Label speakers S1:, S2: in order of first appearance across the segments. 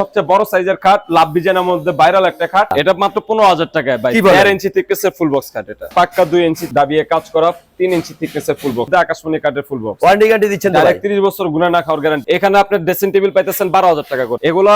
S1: সবচেয়ে বড় সাইজের খাট লাভ ডিজাইনের মধ্যে ভাইরাল একটা খাট। এটা মাত্র পনেরো হাজার টাকায় ভাই।
S2: কি
S1: ইঞ্চি thickness-এর ফুল বক্স খাট এটা। পাক্কা দুই ইঞ্চি দাবিয়ে কাজ করা তিন ইঞ্চি ফুল বক্স আকাশমণি কাঠের ফুল বক্স
S2: ওয়ারেন্টি গ্যারান্টি দিচ্ছেন
S1: 30 বছর গুণা না খাওয়ার গ্যারান্টি এখানে আপনি ড্রেসিং টেবিল পাইতেছেন 12000 টাকা করে। এগুলা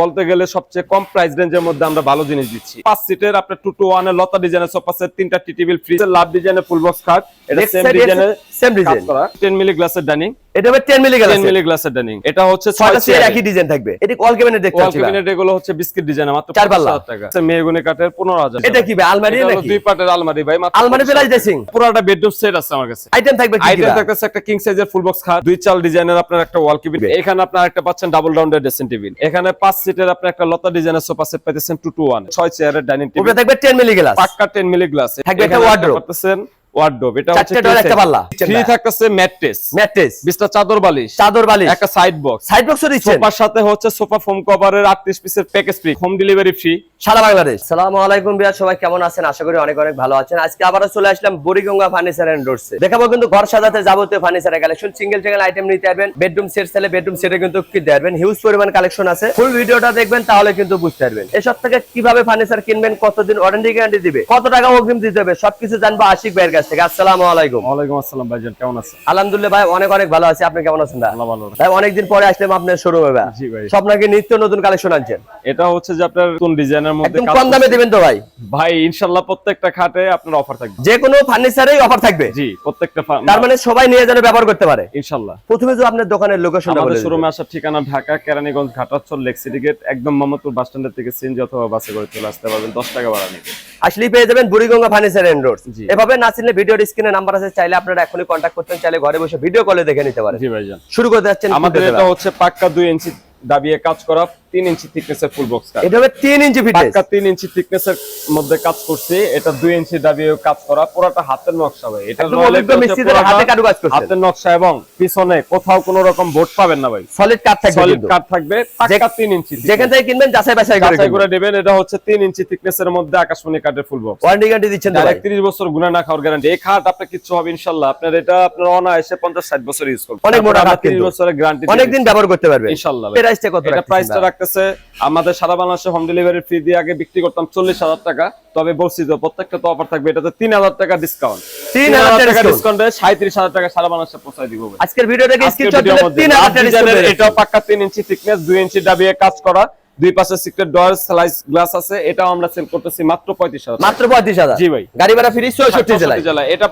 S1: বলতে গেলে সবচেয়ে কম প্রাইস রেঞ্জের মধ্যে আমরা ভালো জিনিস দিচ্ছি। পাঁচ সিটের আপনার টু টু ওয়ানের লতা ডিজাইনের সোফা সেট তিনটা টি টেবিল ফ্রি লাভ ডিজাইনের ফুল বক্স খাট। এটা সেম ডিজাইনের
S2: design।
S1: করা। 10 মিলি গ্লাসের ডাইনিং
S2: এটা হবে 10 মিলি
S1: 10 মিলি গ্লাসের ডাইনিং এটা হচ্ছে 6
S2: চেয়ার একই ডিজাইন থাকবে। এটা ওয়াল ক্যাবিনেট দেখতে পাচ্ছি ভাই।
S1: ক্যাবিনেট এগুলো হচ্ছে বিস্কিট ডিজাইন মাত্র
S2: চার পাল্লা।
S1: 50000 মেহগুনি কাঠের 15000
S2: এটা কি ভাই আলমারি নাকি?
S1: দুই পাটের আলমারি ভাই মাত্র
S2: আলমারি প্লাস ড্রেসিং
S1: পুরোটা বেডরুম সেট আছে আমার কাছে।
S2: আইটেম থাকবে কি কি
S1: আইটেম থাকতেছে একটা কিং সাইজের ফুল বক্স খাট দুই চাল ডিজাইনের আপনার একটা ওয়াল কেবিন এখানে আপনার একটা পাচ্ছেন ডাবল রাউন্ডের ড্রেসিং টেবিল এখানে পাঁচ সিটের আপনি একটা লতা ডিজাইনের সোফা সেট পাইতেছেন টু টু ওয়ান ছয় চেয়ারের ডাইনিং টেবিল
S2: থাকবে 10 মিলি গ্লাস
S1: পাক্কা 10 মিলি গ্লাস
S2: থাকবে একটা।
S1: পাচ্ছেন ওয়ার্ডরোব এটা
S2: চারটে
S1: হচ্ছে
S2: একটা পাল্লা।
S1: ফ্রি থাকতেছে ম্যাট্রেস
S2: ম্যাট্রেস
S1: বিছনা চাদর বালিশ।
S2: চাদর বালিশ।
S1: একটা সাইড বক্স
S2: সাইড বক্সও দিচ্ছেন?
S1: সোফার সাথে হচ্ছে সোফা ফোম কভারের 38 পিসের package free home delivery free
S2: সারা বাংলাদেশ। সালামু আলাইকুম বিয়ার সবাই কেমন আছেন? আশা করি অনেক অনেক ভালো আছেন। আজকে আবারও চলে আসলাম বুড়িগঙ্গা ফার্নিচার এন্ড ডোরসে দেখাবো কিন্তু ঘর সাজাতে যাবতীয় ফার্নিচারের কালেকশন সিঙ্গেল সিঙ্গেল আইটেম নিতে পারবেন। বেডরুম সেট চাইলে বেডরুম সেটে কিন্তু কিনতে পারবেন। হিউজ পরিমাণ কালেকশন আছে। ফুল ভিডিওটা দেখবেন তাহলে কিন্তু বুঝতে পারবেন। এসব থেকে কীভাবে ফার্নিচার কিনবেন কতদিন ওয়ারেন্টি গ্যারান্টি দিবে কত টাকা অগ্রিম দিতে হবে সবকিছু জানব আশিক ভাইয়ের কাছ থেকে আসসালামু আলাইকুম।
S1: ওয়ালাইকুম আসসালাম ভাইজান কেমন আছেন?
S2: আলহামদুলিল্লাহ ভাই অনেক অনেক ভালো আছি আপনি কেমন আছেন ভাই?
S1: ভালো
S2: ভাই অনেকদিন পরে আসলাম আপনার শোরুমে ভাই।
S1: জি ভাই।
S2: সব নাকি নিত্য নতুন কালেকশন আনছেন।
S1: এটা হচ্ছে যে আপনার নতুন ডিজাইনের মধ্যে
S2: একদম কম দামে দিবেন তো ভাই?
S1: ভাই ইনশাআল্লাহ প্রত্যেকটা খাটে আপনার অফার থাকবে।
S2: যে কোনো ফার্নিচারেই অফার থাকবে?
S1: জি প্রত্যেকটা
S2: তার মানে সবাই নিয়ে যেন ব্যবহার করতে পারে?
S1: ইনশাআল্লাহ।
S2: প্রথমে যে আপনার দোকানের লোকেশনটা বলে দিবেন।
S1: শোরুমে আসার ঠিকানা Dhaka Keraniganj Ghatachar lake city gate একদম মোহাম্মদপুর বাস স্ট্যান্ডের থেকে সিএনজি অথবা বাসে করে চলে আসতে পারবেন 10 টাকা ভাড়া নিবে
S2: আসলেই পেয়ে যাবেন বুড়িগঙ্গা ফার্নিচার এন্ড রোড। এভাবে না চিনলে ভিডিওর স্ক্রিনে নাম্বার আছে চাইলে আপনারা এখনই কন্ট্যাক্ট করতে চাইলে ঘরে বসে ভিডিও কলে দেখে নিতে পারেন।
S1: জি ভাইজান।
S2: শুরু করতে যাচ্ছেন
S1: আমাদের এটা হচ্ছে পাক্কা দুই ইঞ্চি দাবিয়ে কাজ করা 3 ইঞ্চি থিকনেসের ফুল বক্স কাট
S2: এটা হবে তিন ইঞ্চি ফিটনেস
S1: পাক্কা 3 ইঞ্চি থিকনেসের মধ্যে কাজ করছে। এটা 2 ইঞ্চি দাবিয়ে কাজ করা। পুরোটা হাতের নকশা ভাই। এটা
S2: একদম
S1: royal
S2: অভিজ্ঞ
S1: হচ্ছে
S2: মিস্ত্রিদের
S1: পুরোটা
S2: হাতে
S1: হাতের নকশা এবং পিছনে কোথাও কোনো রকম বোর্ড পাবেন না ভাই।
S2: সলিড কাট থাকবে
S1: সলিড কাট থাকবে। পাক্কা 3 ইঞ্চি
S2: যেখান থেকে কিনবেন যাচাই বাছাই করে
S1: যাচাই করে নেবেন। এটা হচ্ছে 3 ইঞ্চি থিকনেস এর মধ্যে আকাশমণি কাঠের ফুল বক্স
S2: ওয়ারেন্টি গ্যারান্টি দিচ্ছেন ভাই?
S1: ডাইরেক্ট 30 বছর গুণা না খাওয়ার গ্যারান্টি এই খাট আপনার কিচ্ছু হবে ইনশাআল্লাহ আপনার এটা আপনার অনায়াসে 50 60 বছর ইউজ করবেন
S2: অনেক মোটা খাট
S1: 30 বছরের গ্যারান্টি
S2: অনেকদিন ব্যবহার করতে পারবে
S1: ইনশাআল্লাহ।
S2: প্রাইসটা কত
S1: এটা প্রাইসটা রাখতেছে আমাদের সারা বাংলাদেশে হোম ডেলিভারি ফ্রি দিয়ে আগে বিক্রি করতাম 40000 টাকা তবে বলছি প্রত্যেকটা তো অফার থাকবে এটাতে 3000 টাকা ডিসকাউন্ট
S2: 3000 টাকা।
S1: ডিসকাউন্টে 37000 টাকা সারা বাংলাদেশে পৌঁছায় দিব
S2: আজকের ভিডিও থেকে
S1: আজকের
S2: স্ক্রিনশট
S1: ভিডিওর
S2: দিলে
S1: মধ্যে।
S2: 3000
S1: লাভ
S2: টাকা
S1: ডিজাইনের
S2: discount
S1: এটাও পাক্কা 3 ইঞ্চি থিকনেস 2 ইঞ্চি ডাবিয়ে কাজ করা দুই পাশে সিক্রেট ডোর স্লাইস গ্লাস আছে এটাও আমরা সেল করতেছি মাত্র 35000
S2: মাত্র 35000
S1: জি ভাই।
S2: গাড়ি ভাড়া ফ্রি 64 জেলায়।
S1: এটা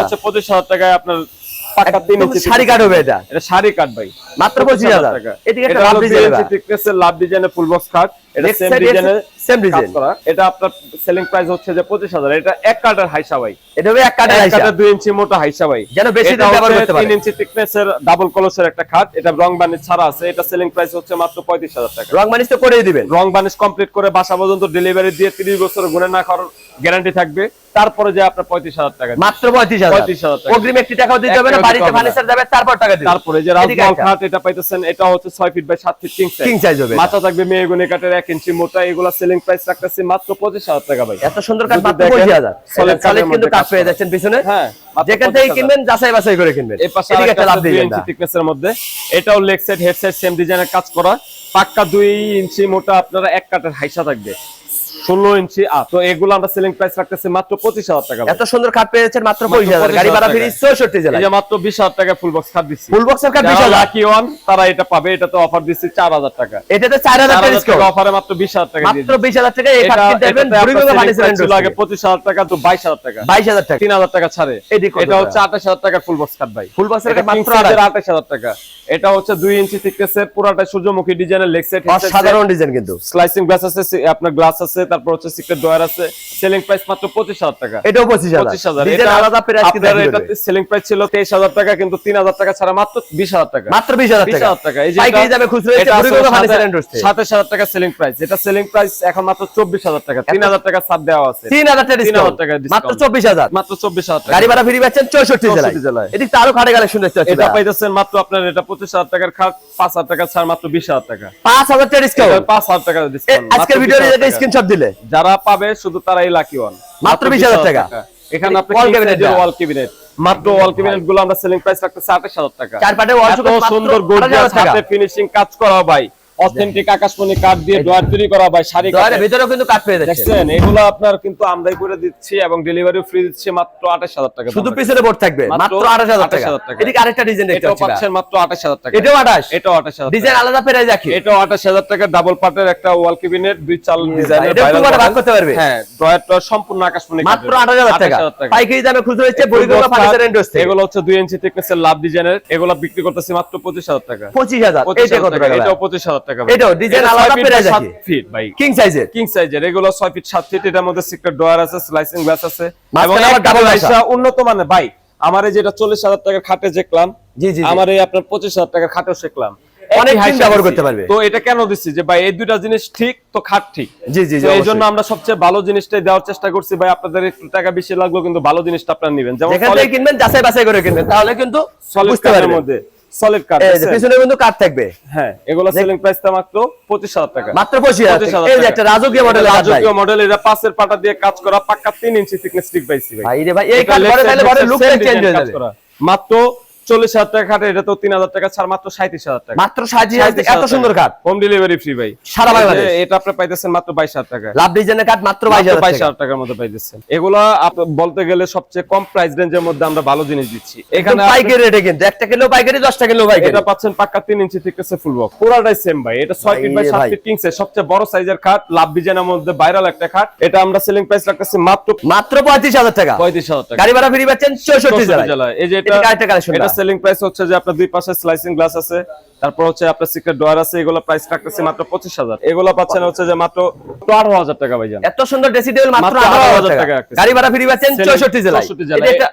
S1: হচ্ছে 25000 টাকায় আপনার পাক্কা 3
S2: একদম
S1: ইঞ্চি
S2: শাড়ি কাট হবে এটা?
S1: এটা শাড়ি কাট ভাই।
S2: মাত্র 25000
S1: টাকা।
S2: এদিকে একটা লাভ ডিজাইন
S1: 2 এর লাভ ডিজাইনের ফুল বক্স খাট এটা সেম ডিজাইনের
S2: same
S1: কাজ এটা আপনার সেলিং প্রাইস হচ্ছে যে 25000 এটা এক কাটার হাইসা ভাই।
S2: এটা হবে এক কাঠের
S1: এক
S2: আইসা
S1: 2 ইঞ্চি মোটা হাইসা ভাই।
S2: যেন বেশি দিন ব্যবহার করতে পারে।
S1: 3 ইঞ্চি thickness ডাবল কলসের একটা খাট। এটা রং বানিশ ছাড়া আছে। এটা সেলিং প্রাইস হচ্ছে মাত্র 35000 টাকা।
S2: রং মানিস তো করেই দিবেন।
S1: রং বানিশ কমপ্লিট করে বাসা পর্যন্ত ডেলিভারি দিয়ে 30 বছর গুণে না খাওয়ার গ্যারান্টি থাকবে। তারপরে যে আপনার 35000 টাকা
S2: মাত্র 35000
S1: 35,000 টাকা।
S2: অগ্রিম একটি টাকাও দিতে হবে না বাড়িতে
S1: দিতে হবে না।
S2: ফার্নিচার যাবে তারপর টাকা দিবেন।
S1: তারপরে যে রাজমহল খাট এটা পাইতেছেন এটা হচ্ছে 6 feet by 7 feet king size
S2: হবে।
S1: মাথা থাকবে মেয়েগুনি কাঠের 1 ইঞ্চি মোটা এগুলা সেলিং প্রাইস রাখতেছি মাত্র 25000 টাকা ভাই।
S2: এত সুন্দর কাঠ
S1: যদি
S2: মাত্র
S1: দেখেন,
S2: 25000
S1: solid
S2: সলিড কিন্তু কাঠ
S1: কাজ
S2: পেয়ে। যাচ্ছেন পিছনে।
S1: হ্যাঁ
S2: যেখান থেকে কিনবেন যাচাই বাছাই করে কিনবেন।
S1: এই পাশে আরেকটা
S2: লাভ
S1: আছে 2
S2: দিবেন
S1: ইঞ্চি এর মধ্যে। এটাও leg side head side same ডিজাইনের কাজ করা। পাক্কা 2 ইঞ্চি মোটা আপনারা এক কাঠের হাইসা থাকবে। 16 ইঞ্চি আপ তো এগুলো আমরা সেলিং প্রাইস রাখতেছি মাত্র 25000 টাকা
S2: এত সুন্দর কাঠ পেয়ে যাচ্ছেন মাত্র
S1: মাত্র
S2: 25000 গাড়ি ভাড়া ফ্রি
S1: 25,000
S2: 64
S1: এই
S2: জেলায়
S1: যে মাত্র 20000 টাকা ফুল বক্স খাট দিচ্ছি।
S2: ফুল বক্সের
S1: যারা
S2: 20000
S1: লাকি ওয়ান তারা এটা পাবে। এটা তো অফার দিচ্ছি 4000 টাকা।
S2: এটাতে 4000 টাকা
S1: 4000 টাকা অফারে মাত্র 20000 টাকা দিয়ে
S2: মাত্র 20000 টাকা এই কিনতে পারবেন।
S1: selling
S2: ফার্নিচার
S1: price
S2: এন্ড
S1: ছিল আগে 25000 টাকা তো 22000 টাকা।
S2: 22000 টাকা।
S1: 3000 টাকা ছাড়ে। এটা হচ্ছে
S2: টাকা?
S1: 28000 টাকার ফুল বক্স কাট ভাই।
S2: ফুল বক্সের মাত্র
S1: মাত্র 28000 টাকা। এটা হচ্ছে 2 ইঞ্চি থিকনেসের পুরাটা সূর্যমুখী ডিজাইনের লেগ সেট
S2: অসাধারণ ডিজাইন কিন্তু।
S1: স্লাইসিং গ্লাস আছে আপনার গ্লাস আছে তারপর হচ্ছে সিক্রেট ডয়ার আছে সেলিং প্রাইস মাত্র 25000 টাকা।
S2: এটাও 25000
S1: 25000
S2: ডিজাইন আলাদা প্রাইস কিন্তু
S1: আপনার এটা সেলিং প্রাইস ছিল 23000 টাকা কিন্তু 3000 টাকা ছাড়া মাত্র 20000 টাকা।
S2: মাত্র 20000 টাকা
S1: 20000 টাকা। এই যে
S2: পাইকারি
S1: এটা-
S2: দামে খুচরো
S1: এটা
S2: এসে
S1: আছে
S2: বুড়িগঙ্গা
S1: সাথে-
S2: ফার্নিচার এন্ড রোডে
S1: 27000 টাকা সেলিং প্রাইস এটা সেলিং প্রাইস এখন মাত্র 24000 টাকা। 3000 টাকা ছাড় দেওয়া আছে।
S2: 3000 টাকা
S1: 3000
S2: ডিসকাউন্ট
S1: টাকা।
S2: মাত্র 24000
S1: মাত্র 24000 টাকা।
S2: গাড়ি ভাড়া ফ্রি পাচ্ছেন 64 জেলায়।
S1: 64 জেলায়।
S2: এদিক তো আরও খাটে কালেকশন দেখতে
S1: এটা পাইতেছেন মাত্র আপনার এটা 25000 টাকার খাট 5000 টাকা ছাড় মাত্র 20000 টাকা।
S2: 5000 টাকা
S1: এটা
S2: ডিসকাউন্ট
S1: 5000 টাকা ডিসকাউন্ট
S2: আজকের ভিডিও রেজাল্ট স্ক্রিনশট দিলে।
S1: যারা পাবে শুধু তারাই লাকি ওয়ান
S2: মাত্র 20,000 টাকা।
S1: এখানে আপনি
S2: cabinet
S1: cabinet ওয়াল ক্যাবিনেট মাত্র ওয়াল ক্যাবিনেটগুলো আমরা সেলিং প্রাইস রাখতেছি 28000 টাকা।
S2: চার পাটে ওয়াল
S1: সুন্দর
S2: 18,000
S1: গর্জিয়াস হাতে ফিনিশিং কাজ করা ভাই। অথেন্টিক আকাশমণি কাঠ দিয়ে ডয়ার তৈরি করা ভাই শাড়ি কাঠের।
S2: ভিতরেও কিন্তু কাঠ পেয়ে
S1: দেখছেন এগুলো আপনার কিন্তু আমরাই করে দিচ্ছি এবং ডেলিভারি ফ্রি দিচ্ছি মাত্র আঠাশ হাজার টাকা
S2: শুধু পিছনে বোর্ড থাকবে
S1: মাত্র
S2: মাত্র আঠাশ হাজার টাকা
S1: 28,000 টাকা।
S2: এদিকে আরেকটা ডিজাইন দেখতে
S1: এটাও
S2: পাচ্ছি
S1: পাচ্ছেন মাত্র আঠাশ হাজার টাকা।
S2: এটাও আঠাশ?
S1: এটাও আঠাশ হাজার
S2: ডিজাইন আলাদা প্রাইস রাখি
S1: এটাও আঠাশ হাজার টাকা ডাবল পার্টের একটা ওয়াল কেবিনেট দুই চাল ডিজাইনের
S2: এটা একটু বড় ভাগ করতে পারবে।
S1: হ্যাঁ ড্রয়ারটা সম্পূর্ণ আকাশমণি
S2: মাত্র
S1: কাঠের।
S2: আঠাশ হাজার টাকা।
S1: 28,000 টাকা।
S2: পাইকারি দামে খুচরো হচ্ছে বড়িগঙ্গা ফার্নিচার থেকে
S1: এগুলো হচ্ছে দুই ইঞ্চি thickness-এর লাভ ডিজাইনের এগুলো বিক্রি করতেছি মাত্র পঁচিশ হাজার টাকা।
S2: পঁচিশ হাজার।
S1: পঁচিশ
S2: এটা
S1: হাজার।
S2: কত
S1: টাকা এটাও পঁচিশ হাজার টাকা
S2: এটাও ডিজাইন আলাদা পেরে
S1: সাত
S2: রাখি।
S1: ফিট ভাই।
S2: কিং সাইজের
S1: কিং সাইজের এগুলো ছয় ফিট সাত ফিট এটার মধ্যে সিক্রেট ডয়ার আছে স্লাইসিং গ্লাস আছে। এবং
S2: আবার
S1: পয়সা
S2: বাসা।
S1: উন্নত মানের ভাই আমার যেটা চল্লিশ হাজার টাকার খাটে দেখলাম
S2: জি, জি।
S1: আমার আপনার পঁচিশ হাজার টাকার খাটেও শিখলাম
S2: অনেক
S1: একই
S2: দিন ব্যবহার করতে পারবে।
S1: তো এটা কেন দিচ্ছি যে ভাই এই দুইটা জিনিস ঠিক তো খাট ঠিক।
S2: জি, জি,
S1: এই জন্য আমরা সবচেয়ে ভালো জিনিসটাই দেওয়ার চেষ্টা করছি। ভাই আপনাদের একটু টাকা বেশি লাগল কিন্তু ভালো জিনিসটা আপনারা নেবেন। যেমন
S2: কিনবেন যাচাই বাছাই করে কিনবেন। তাহলে কিন্তু বুঝতে পারবেন।
S1: মধ্যে। সলিড কাঠ
S2: পিছনে কিন্তু কাঠ থাকবে।
S1: হ্যাঁ এগুলো সেলিং প্রাইসটা মাত্র পঁচিশ হাজার টাকা।
S2: মাত্র পঁচিশ হাজার
S1: পঁচিশ
S2: টাকা।
S1: হাজার
S2: এই যে একটা রাজকীয় মডেল
S1: রাজকীয় মডেল এটা পাশের পাটা দিয়ে কাজ করা পাক্কা তিন ইঞ্চি থিকনেস স্টিক পাইছি ভাই
S2: ভাই রে ভাই এই
S1: এটা
S2: কাঠ
S1: left
S2: ঘরে
S1: side,
S2: তাহলে ঘরের
S1: side
S2: চেঞ্জ হয়ে
S1: কাজ
S2: যাবে।
S1: করা। মাত্র চল্লিশ হাজার টাকা খাটে এটা তো তিন হাজার টাকা ছাড় মাত্র সাঁত্রিশ হাজার টাকা।
S2: মাত্র সাজিয়ে এত সুন্দর কাঠ
S1: হোম ডেলিভারি ফ্রি ভাই।
S2: সারা বাংলাদেশ।
S1: এটা আপনি পাইতেছেন মাত্র বাইশ হাজার টাকা।
S2: লাভ ডিজাইনের কাঠ মাত্র বাইশ হাজার
S1: বাইশ হাজার টাকার মধ্যে পাইতেছেন। এগুলা বলতে গেলে সবচেয়ে কম প্রাইস রেঞ্জের মধ্যে আমরা ভালো জিনিস দিচ্ছি।
S2: এখানে
S1: এখানে
S2: পাইকারি রেটে কিন্তু। একটা কিলো পাইকারি দশটা কিলো পাইকারি।
S1: এটা পাচ্ছেন পাক্কা তিন ইঞ্চি থেকে ফুল বক্স পুরাটাই সেম ভাই। এটা ছয় ফিট বাই সাত ফিট কিংস সবচেয়ে বড় সাইজের খাট লাভ ডিজাইনের মধ্যে ভাইরাল একটা খাট। এটা আমরা সেলিং প্রাইস রাখতেছি মাত্র
S2: মাত্র পঁয়ত্রিশ হাজার টাকা।
S1: পঁয়ত্রিশ হাজার টাকা।
S2: গাড়ি ভাড়া ফ্রি পাচ্ছেন চৌষট্টি জেলায়।
S1: এই যে
S2: এটা
S1: এটা সেলিং প্রাইস হচ্ছে যে আপনার দুই পাশে স্লাইসিং গ্লাস আছে তারপর হচ্ছে আপনার সিক্রেট ডোয়ার আছে এগুলো প্রাইস রাখতেছি মাত্র পঁচিশ হাজার। এগুলো পাচ্ছেন হচ্ছে যে মাত্র আঠারো হাজার টাকা ভাই
S2: এত সুন্দর ড্রেসিং টেবিল মাত্র আঠারো হাজার টাকা। গাড়ি ভাড়া ফ্রি পাচ্ছেন চৌষট্টি একটা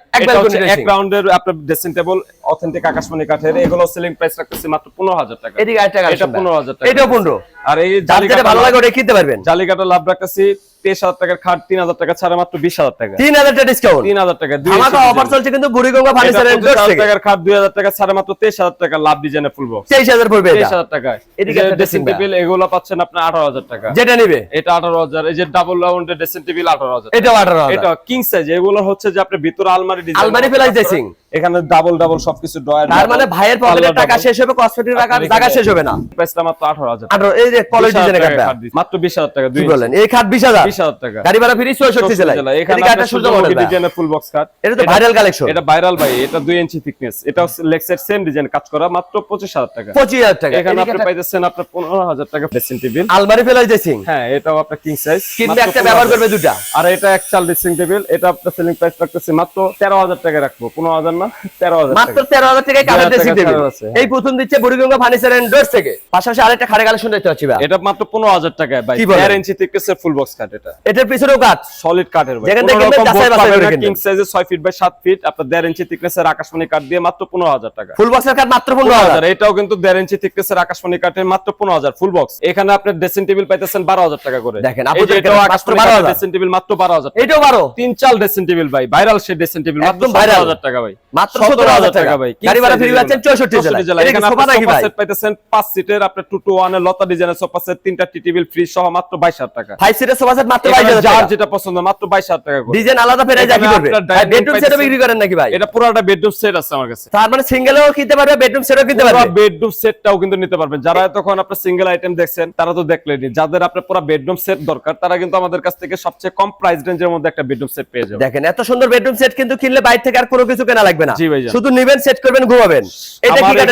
S2: এক।
S1: রাউন্ডের আপনার ড্রেসিং টেবিল অথেন্টিক আকাশমণি কাঠের এগুলো সেলিং প্রাইস রাখতেছি মাত্র পনেরো হাজার টাকা।
S2: এদিকে আরেকটা
S1: এটা
S2: collection
S1: পনেরো হাজার টাকা।
S2: এটাও পনেরো।
S1: আর এই জালিকাটা
S2: ভালো লাগে ওটা কিনতে পারবেন।
S1: জালিকাটা লাভ রাখতেছি টাকার খাট টাকা ছাড়া মাত্র বিশ হাজার টাকা।
S2: তিন হাজার টাকা ডিসকাউন্ট
S1: তিন হাজার টাকা দুই
S2: অফার
S1: ডিজাইন।
S2: চলছে কিন্তু বুড়িগঙ্গা ফার্নিচার এন্ড থেকে।
S1: টাকার খাট দুই হাজার টাকা ছাড়া মাত্র তেইশ হাজার টাকা লাভ ফুল বক্স
S2: পড়বে এটা।
S1: টাকা
S2: এদিকে
S1: ড্রেসিং টেবিল এগুলো পাচ্ছেন আঠারো হাজার টাকা।
S2: যেটা নিবে?
S1: এটা আঠারো হাজার এই যে ডাবল রাউন্ডের ড্রেসিং টেবিল আঠারো এটা কিং সাইজ এগুলো হচ্ছে যে আপনি ভিতরে আলমারি ডিজাইন
S2: আলমারি প্লাস ড্রেসিং
S1: এখানে ডাবল ডাবল সবকিছু ডয়ার
S2: তার মানে ভাইয়ের পকেটের টাকা শেষ হবে কসমেটিক টাকা জায়গা শেষ হবে না।
S1: প্রাইসটা মাত্র আঠারো হাজার।
S2: আর এই যে কলেজ ডিজাইনের কাঠটা
S1: মাত্র বিশ হাজার টাকা দুই
S2: বললেন? এই খাট বিশ হাজার।
S1: বিশ হাজার টাকা।
S2: গাড়ি ভাড়া ফ্রি চৌষট্টি জেলায়।
S1: এখানে আপনার
S2: সূর্য মডেল
S1: ডিজাইনের ফুল বক্স কাট
S2: এটা তো ভাইরাল কালেকশন
S1: এটা ভাইরাল ভাই এটা দুই ইঞ্চি থিকনেস এটা লেক্সের সেম ডিজাইন কাজ করা মাত্র পঁচিশ হাজার টাকা।
S2: পঁচিশ হাজার টাকা।
S1: এখানে আপনি পাইতেছেন আপনার পনেরো হাজার টাকা ড্রেসিং টেবিল
S2: আলমারি প্লাস ড্রেসিং
S1: হ্যাঁ এটাও আপনার কিং সাইজ
S2: কিনবে একটা ব্যবহার করবে দুটা
S1: আর এটা এক চাল ড্রেসিং টেবিল এটা আপনার সেলিং প্রাইস রাখতেছি মাত্র তেরো হাজার টাকা রাখব পনেরো হাজার না তেরো হাজার
S2: মাত্র তেরো হাজার টাকায় কাঠের ড্রেসিং টেবিল এই প্রথম দিচ্ছে বুড়িগঙ্গা ফার্নিচার এন্ড ডোরস থেকে। পাশাপাশি আরেকটা খাড়ে কালেকশন দেখতে পাচ্ছি
S1: এটা মাত্র পনেরো হাজার টাকায় ভাই।
S2: কি
S1: ইঞ্চি থিকনেসের ফুল বক্স কাট এটা।
S2: এটার পিছনেও কাঠ
S1: সলিড কাঠের
S2: যেখান থেকে যাচাই বাছাই করে
S1: কিং সাইজে ছয় ফিট বাই সাত ফিট আপনার দেড় ইঞ্চি থিকনেসের আকাশমণি কাঠ দিয়ে মাত্র পনেরো হাজার টাকা।
S2: ফুল বক্সের কাঠ মাত্র পনেরো হাজার।
S1: হাজার। এটাও কিন্তু দেড় ইঞ্চি থিকনেসের আকাশমণি কাঠের মাত্র পনেরো হাজার। ফুল বক্স এখানে আপনার ড্রেসিং টেবিল পাইতেছেন বারো হাজার টাকা করে।
S2: দেখেন,
S1: যে এটাও
S2: মাত্র
S1: আকাশমণি
S2: 12,000
S1: ড্রেসিং টেবিল মাত্র বারো হাজার
S2: এটাও বারো।
S1: তিন চাল ড্রেসিং টেবিল ভাই। ভাইরাল সে ড্রেসিং টেবিল মাত্র
S2: একদম
S1: ভাইরাল
S2: viral।
S1: হাজার টাকা ভাই।
S2: মাত্র
S1: 17,000
S2: 17,000 টাকা
S1: ভাই।
S2: গাড়ি ভাড়া ফ্রি পাচ্ছেন চৌষট্টি জেলায়।
S1: এখানে
S2: সোফা নাকি ভাই?
S1: সেট পাইতেছেন পাঁচ সিটের আপনার টু টু ওয়ানের লতা ডিজাইনের সোফা সেট তিনটা টি টেবিল ফ্রি সহ মাত্র বাইশ হাজার টাকা।
S2: ফাইভ সিটের সোফা সেট মাত্র বাইশ
S1: এখানে যার যেটা পছন্দ মাত্র বাইশ হাজার টাকা করে।
S2: ডিজাইন আলাদা ফেরাই যা কি করবে? বেডরুম সেটও বিক্রি করেন নাকি ভাই?
S1: এটা পুরোটা বেডরুম সেট আছে আমার কাছে।
S2: তার মানে সিঙ্গেলও কিনতে পারবে বেডরুম সেটও কিনতে পারবে?
S1: বেডরুম সেটটাও কিন্তু নিতে পারবেন। যারা তখন আপনার সিঙ্গেল আইটেম দেখছেন তারা তো দেখলেনি যাদের আপনার পুরো বেডরুম সেট দরকার তারা কিন্তু আমাদের কাছ থেকে সবচেয়ে কম প্রাইস রেঞ্জের মধ্যে একটা বেডরুম সেট পেয়ে যাবে।
S2: দেখেন এত সুন্দর বেডরুম সেট কিন্তু কিনলে বাইরে থেকে আর কোনো কিছু কেনা লাগবে না। শুধু নিবেন সেট করবেন ঘুমাবেন। এটা কি ভাই?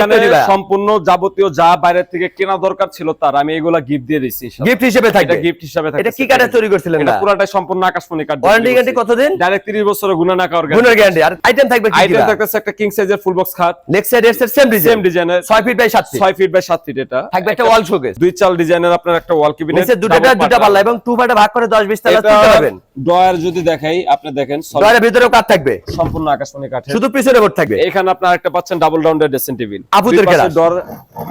S1: সম্পূর্ণ যাবতীয় যা বাইরে থেকে কেনা দরকার ছিল তার আমি এগুলা গিফট দিয়ে দিচ্ছি
S2: গিফট হিসেবে
S1: এটা
S2: থাকবে
S1: গিফট হিসাবে
S2: এটা কি কাঠের তৈরি করছিলেন
S1: এটা
S2: না
S1: সম্পূর্ণ আকাশমণি কাঠ
S2: ওয়ারেন্টি গ্যারান্টি কতদিন?
S1: ডাইরেক্ট 30 বছরের গুণা না কার
S2: গুণের গ্যারান্টি আর আইটেম থাকবে কি
S1: আইটেম থাকতেছে একটা কিং সাইজের ফুল বক্স খাট।
S2: নেক্সট সাইড এর সেম ডিজাইন
S1: সেম ডিজাইনের
S2: 6 feet by 7 feet
S1: 6 feet by 7 feet এটা।
S2: থাকবে একটা ওয়াল শোকেস
S1: দুই চাল ডিজাইনের আপনার একটা ওয়াল কেবিনেট
S2: নিচে দুটোটা দুটো পাল্লা এবং টু পার্টে ভাগ করে 10 20 তালা
S1: এটা
S2: তুলতে পারবেন।
S1: ডয়ার যদি দেখাই আপনি দেখেন
S2: ডয়ারের ভিতরেও কাঠ থাকবে।
S1: সম্পূর্ণ আকাশমণি কাঠের।
S2: শুধু পিছনে বোর্ড থাকবে।
S1: এখানে আপনার একটা পাচ্ছেন ডাবল রাউন্ডের ড্রেসিং টেবিল
S2: আপুদের।
S1: ডর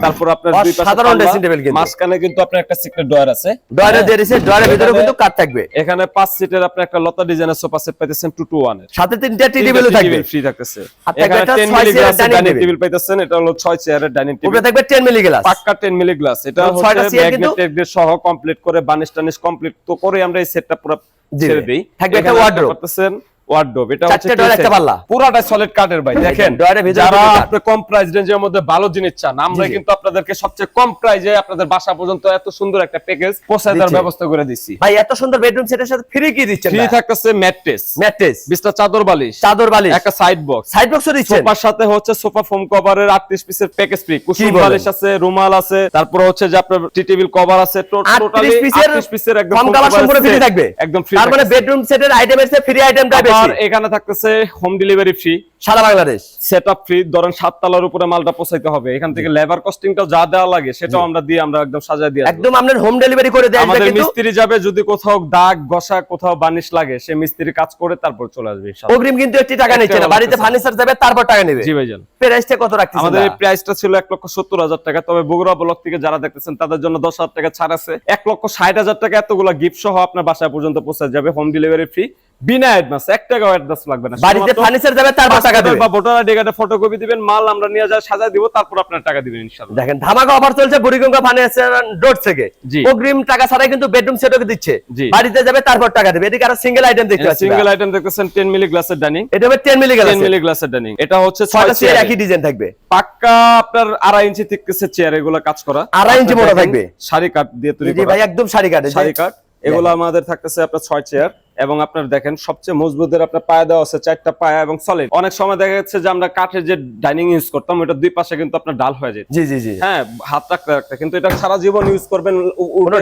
S1: তারপর আপনার দুই পাশে পাল্লা,
S2: dressing table কিন্তু।
S1: মাঝখানে কিন্তু আপনার একটা সিক্রেট ডয়ার আছে।
S2: ডয়ারে যে ডয়ারের
S1: এখানে-
S2: কিন্তু কাঠ থাকবে।
S1: এখানে পাঁচ সিটের একটা লতা ডিজাইনের সোফা সেট পাইতেছেন টু টু ওয়ানের।
S2: সাথে তিনটা টি টেবিলও থাকবে।
S1: ফ্রি থাকতেছে। এখানে 10
S2: ছয়
S1: মিলি
S2: dining
S1: ডাইনিং টেবিল পাইতেছেন এটা হলো 6 চেয়ারের ডাইনিং টেবিল
S2: উপরে থাকবে 10 মিলি গ্লাস
S1: পাক্কা 10 মিলি গ্লাস এটা হচ্ছে ম্যাগনেটিক সহ কমপ্লিট করে বানিশ টানিশ কমপ্লিট তো করে আমরা এই সেটটা পুরো ছেড়ে দেই।
S2: থাকবে একটা
S1: ওয়ার্ডরোব এটা
S2: চারটে
S1: হচ্ছে
S2: door, একটা পাল্লা।
S1: পুরাটা সলিড কাঠের ভাই দেখেন।
S2: ডয়ারের ভিতরে
S1: যারা আপনি কম প্রাইস রেঞ্জের মধ্যে ভালো জিনিস চান আমরা
S2: জি, জি।
S1: কিন্তু আপনাদেরকে সবচেয়ে কম প্রাইজে আপনাদের বাসা পর্যন্ত এত সুন্দর একটা প্যাকেজ পৌঁছায় দেওয়ার ব্যবস্থা করে দিচ্ছি।
S2: ভাই এত সুন্দর বেডরুম সেটের সাথে ফ্রি কি দিচ্ছেন
S1: ফ্রি থাকতেছে ম্যাট্রেস
S2: ম্যাট্রেস
S1: বিছনা চাদর বালিশ।
S2: চাদর বালিশ।
S1: একটা সাইড বক্স
S2: সাইড বক্সও দিচ্ছেন?
S1: সোফার সাথে হচ্ছে সোফা ফোম কভারের 38 পিসের প্যাকেজ ফ্রি কুশন বালিশ আছে রুমাল আছে তারপর হচ্ছে যে আপনার টি টেবিল কভার আছে টোটালি
S2: 38 পিসের
S1: একদম
S2: সম্পূর্ণ ফ্রি
S1: set,
S2: থাকবে।
S1: একদম ফ্রি
S2: তার মানে বেডরুম সেটের আইটেমের ফ্রি আইটেমটা বেশি।
S1: আবার এখানে থাকতেছে হোম ডেলিভারি ফ্রি
S2: সারা বাংলাদেশ।
S1: সেটআপ ফ্রি ধরেন সাত তলার উপরে মালটা পৌঁছাইতে হবে। এখান থেকে লেবার কস্টিংটাও যা দেওয়া লাগে সেটাও আমরা দিয়ে আমরা একদম সাজায় দিয়ে
S2: একদম হোম ডেলিভারি করে দেয়
S1: আমাদের মিস্ত্রি যাবে যদি কোথাও দাগ ঘষা কোথাও বানিশ লাগে সে মিস্ত্রি কাজ করে তারপর চলে আসবে
S2: অগ্রিম কিন্তু একটি টাকা নিচ্ছে না। বাড়িতে ফার্নিচার যাবে তারপর টাকা নেবে।
S1: জি ভাইজান।
S2: প্রাইসটা কত রাখতেছেন
S1: আমাদের প্রাইসটা ছিল এক লক্ষ সত্তর হাজার টাকা তবে বগুড়া ব্লক থেকে যারা দেখতেছেন তাদের জন্য দশ হাজার টাকা ছাড় আছে। এক লক্ষ ষাট হাজার টাকা এতগুলো গিফট সহ আপনার বাসায় পর্যন্ত পৌঁছে যাবে হোম ডেলিভারি ফ্রি বিনা অ্যাডভান্স এক টাকাও অ্যাডভান্স লাগবে না।
S2: বাড়িতে ফার্নিচার যাবে তারপর টাকা
S1: পাসপোর্ট
S2: দেবে।
S1: বা ভোটার আইডি কার্ডে ফটোকপি দিবেন মাল আমরা নিয়ে যায় সাজায় দিব তারপর আপনার টাকা দিবেন ইনশাআল্লাহ।
S2: দেখেন ধামাকা অফার চলছে বুড়িগঙ্গা ফার্নিচার ডোর থেকে। অগ্রিম টাকা ছাড়াই কিন্তু বেডরুম সেটও দিচ্ছে। বাড়িতে যাবে তারপর টাকা দেবে। এদিকে আরও সিঙ্গেল আইটেম দেখতে পাচ্ছি
S1: সিঙ্গেল আইটেম দেখতেছেন 10 মিলি গ্লাসের ডাইনিং
S2: এটা হবে 10 মিলি
S1: 10 মিলি গ্লাসের ডাইনিং এটা হচ্ছে
S2: ছয়টা
S1: 6
S2: চেয়ার একই ডিজাইন থাকবে।
S1: পাক্কা আপনার আড়াই ইঞ্চি thickness-এর চেয়ার এগুলো কাজ করা।
S2: আড়াই ইঞ্চি মোটা থাকবে।
S1: সারি কাঠ দিয়ে তৈরি
S2: জি
S1: করা।
S2: ভাই একদম শাড়ি কাটে।
S1: সারি কাঠ এগুলো আমাদের থাকতেছে আপনার ছয় চেয়ার এবং আপনার দেখেন সবচেয়ে মজবুতের আপনার পায়া দেওয়া আছে চারটা পায়া এবং সলিড অনেক সময় দেখা যাচ্ছে যে আমরা কাঠের যে ডাইনিং ইউজ করতাম ওটা দুই পাশে কিন্তু আপনার ডাল হয়ে যায়
S2: জি জি জি।
S1: হ্যাঁ হাত রাখতে রাখতে। কিন্তু এটা সারা জীবন ইউজ করবেন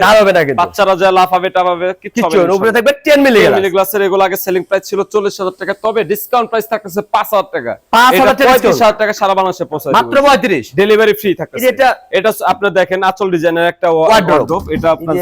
S2: ঢাল হবে না কিন্তু।
S1: বাচ্চারা যা লাফাবে হবে
S2: উপরে থাকবে 10 মিলি
S1: মিলি গ্লাসের এগুলো আগে সেলিং প্রাইস ছিল চল্লিশ হাজার টাকা তবে ডিসকাউন্ট প্রাইস থাকতেছে পাঁচ হাজার টাকা।
S2: 5,000 টাকা
S1: সারা বাংলাদেশে পৌঁছায়
S2: মাত্র 35
S1: ডেলিভারি ফ্রি থাকতেছে।
S2: এটা-
S1: এটা আপনার দেখেন আচল ডিজাইনের একটা ওয়ার্ডরোব এটা আপনার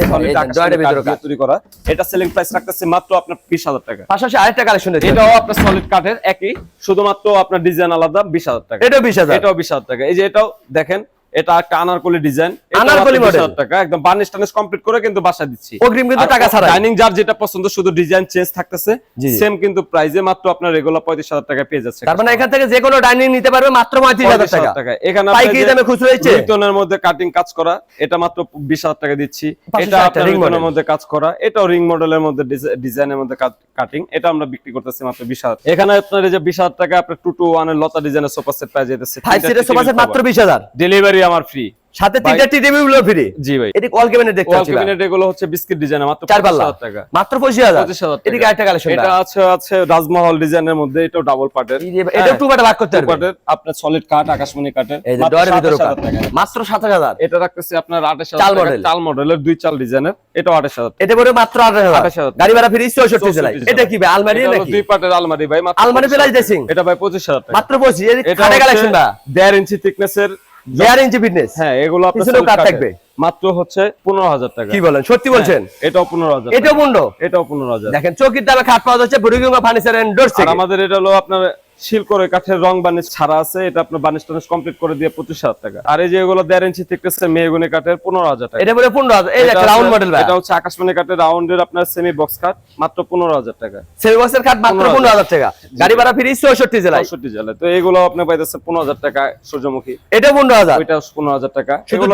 S2: ভিতরে
S1: তৈরি করা। এটা সেলিং প্রাইস রাখতেছে মাত্র আপনার বিশ হাজার টাকা।
S2: পাশাপাশি আরেকটা কালেকশন
S1: এটাও আপনার সলিড কাঠের একই। শুধুমাত্র আপনার ডিজাইন আলাদা বিশ হাজার টাকা।
S2: এটাও 20000
S1: এটাও বিশ হাজার টাকা। এই যে এটাও দেখেন এটা একটা আনারকলি ডিজাইন
S2: আনারকলি model।
S1: টাকা। একদম বার্নিশ টার্নিশ কমপ্লিট করে কিন্তু বাসা দিচ্ছি।
S2: অগ্রিম কিন্তু টাকা ছাড়াই।
S1: ডাইনিং যার যেটা পছন্দ শুধু ডিজাইন চেঞ্জ থাকতেছে। সেম কিন্তু প্রাইজে মাত্র আপনার রেগুলার পঁয়ত্রিশ হাজার টাকা পেয়ে যাচ্ছে
S2: তার মানে এখান থেকে যে কোনো ডাইনিং নিতে পারবে মাত্র 35000 টাকা।
S1: এখানে
S2: পাইকারি দামে খুচরো হচ্ছে?
S1: মধ্যে কাটিং কাজ করা এটা মাত্র বিশ হাজার টাকা দিচ্ছি। এটা আপনার মধ্যে কাজ করা এটাও রিং মডেলের মধ্যে ডিজাইনের মধ্যে কাটিং এটা আমরা বিক্রি করতেছি মাত্র বিশ হাজার এখানে আপনার এই যে বিশ হাজার টাকা আপনার টু টু ওয়ানের লতা ডিজাইনের সোফা সেট পাওয়া যেতেছে
S2: 5 সিটের সোফা সেট মাত্র 20000
S1: ডেলিভারি আমার ফ্রি
S2: সাথে তিনটা টি টেবিলগুলো ফ্রি
S1: জি ভাই।
S2: এটি অল ক্যাবিনেট দেখতে পাচ্ছি ভাই।
S1: ক্যাবিনেট এগুলো হচ্ছে বিস্কিট ডিজাইনের মাত্র
S2: চার পাল্লা।
S1: 25,000 টাকা।
S2: মাত্র 25000
S1: 25,000 টাকা।
S2: এদিকে আরেকটা কালেকশন
S1: এটা আছে আছে রাজমহল ডিজাইনের মধ্যে এটাও ডাবল পার্টের
S2: এটা টু পার্টে ভাগ করতে পারবে।
S1: পার্টের আপনার সলিড কাঠ আকাশমণি কাঠের
S2: এই যে ডোরের ভিতরে
S1: 27,000 টাকা।
S2: মাত্র 7000
S1: এটা রাখতেছি আপনার আঠাশ
S2: চাল
S1: হাজার চাল মডেলের দুই চাল ডিজাইনের আঠাশ হাজার
S2: এটা পড়বে মাত্র 28000
S1: 28,000
S2: গাড়ি ভাড়া ফ্রি 64 জেলায়। এটা কি ভাই আলমারি
S1: এটা
S2: নাকি?
S1: দুই পার্টের আলমারি ভাই মাত্র
S2: আলমারি
S1: 25,000
S2: প্লাস
S1: এটা ভাই পঁচিশ হাজার টাকা।
S2: মাত্র 25 এর
S1: এটা
S2: কালেকশন বা
S1: দেড় ইঞ্চি থিকনেসের
S2: দেয়ার ইঞ্চি ফিটনেস
S1: হ্যাঁ এগুলো আপনার কাঠের।
S2: থাকবে।
S1: মাত্র হচ্ছে পনেরো হাজার টাকা।
S2: কি বলেন? সত্যি বলছেন?
S1: হ্যাঁ, এটাও পনেরো হাজার
S2: এটাও মুন্ড
S1: এটাও পনেরো হাজার।
S2: দেখেন চৌকির দামে খাট পাওয়া যাচ্ছে বুড়িগঙ্গা ফার্নিচার এন্ড
S1: আমাদের এটা হলো আপনার শিল করে কাঠের রং বানিশ ছাড়া আছে এটা আপনার বানিশ টানিশ কমপ্লিট করে দিয়ে পঁচিশ হাজার টাকা। আর এই যে এগুলো দেড় ইঞ্চি এর মেহগুনি কাঠের পনেরো হাজার টাকা।
S2: এটা পড়বে 15000 এই যে
S1: এটা
S2: একটা রাউন্ড মডেল
S1: এটা হচ্ছে আকাশমণি কাঠের রাউন্ডের আপনার সেমি বক্স কাঠ মাত্র পনেরো হাজার টাকা।
S2: সেল বক্সের খাট মাত্র
S1: 15,000
S2: 15000 টাকা। গাড়ি ভাড়া ফ্রি 64 জেলায়।
S1: চৌষট্টি জেলা তো এগুলো আপনি পাইতেছে পনেরো হাজার টাকা সূর্যমুখী।
S2: এটা 15000
S1: ওইটা পনেরো হাজার টাকা। এগুলো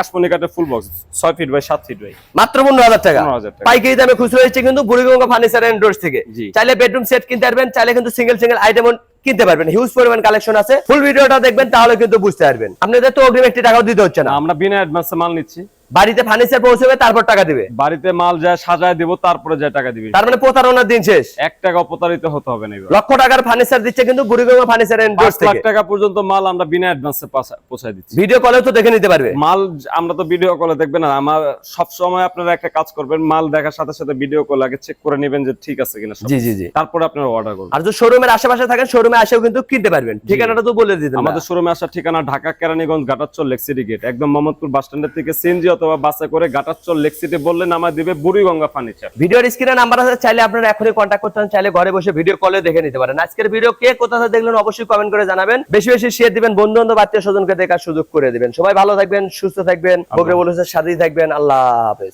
S1: আকাশমণি কাঠের full box 6 feet by 7 feet by
S2: মাত্র 15000 টাকা।
S1: 15,000 টাকা।
S2: পাইকারি দামে খুচরো হচ্ছে কিন্তু বুড়িগঙ্গা ফার্নিচার এন্ড ডোরস থেকে। চাইলে বেডরুম সেট কিনতে পারবেন চাইলে কিন্তু সিঙ্গেল সিঙ্গেল আইটেম কিনতে পারবেন। হিউজ পরিমাণ কালেকশন আছে। ফুল ভিডিওটা দেখবেন তাহলে কিন্তু বুঝতে পারবেন। আপনাদের তো অগ্রিম একটি টাকাও দিতে হচ্ছে না।
S1: আমরা বিনা অ্যাডভান্সে মাল নিচ্ছি।
S2: বাড়িতে ফার্নিচার পৌঁছবে তারপর টাকা দিবে।
S1: বাড়িতে মাল যায় সাজায় দিব তারপরে যায় টাকা দিবি।
S2: তার মানে প্রতারণার দিন শেষ।
S1: এক টাকা প্রতারিত হতে হবে না
S2: লক্ষ টাকার ফার্নিচার দিচ্ছে কিন্তু বুড়িগঙ্গা ফার্নিচার এন্ড
S1: পাঁচ
S2: ডোরস
S1: লাখ
S2: থেকে।
S1: টাকা পর্যন্ত মাল আমরা বিনা অ্যাডভান্সে পৌঁছায় দিচ্ছি।
S2: ভিডিও কলেও তো দেখে নিতে পারবে।
S1: মাল আমরা তো ভিডিও কলে দেখবেন না আমার সব সময় আপনারা একটা কাজ করবেন মাল দেখার সাথে সাথে ভিডিও কল আগে চেক করে নেবেন যে ঠিক আছে কিনা সব।
S2: জি জি জি।
S1: তারপরে আপনারা অর্ডার করবেন।
S2: আর যদি শোরুমের আশেপাশে থাকেন শোরুমে আসেও কিন্তু কিনতে পারবেন। ঠিকানাটা তো বলে দিতেন
S1: আমাদের শোরুমে আসার ঠিকানা Dhaka Keraniganj Ghatachal Lake City gate একদম মোহাম্মদপুর বাস স্ট্যান্ডের থেকে সিএনজি অথবা বাসে করে ঘাটাচল লেকসিতে বললে নামা দিবে বুড়িগঙ্গা ফার্নিচার।
S2: ভিডিওর স্ক্রিনে নাম্বার আছে চাইলে আপনারা এখনই কন্ট্যাক্ট করতে পারেন চাইলে ঘরে বসে ভিডিও কলে দেখে নিতে পারেন। আজকের ভিডিও কে কোথা থেকে দেখলেন অবশ্যই কমেন্ট করে জানাবেন। বেশি বেশি শেয়ার দিবেন বন্ধু বান্ধব আত্মীয় স্বজনকে দেখার সুযোগ করে দিবেন। সবাই ভালো থাকবেন সুস্থ থাকবেন বগরে বলুসের সাথেই থাকবেন। আল্লাহ হাফেজ।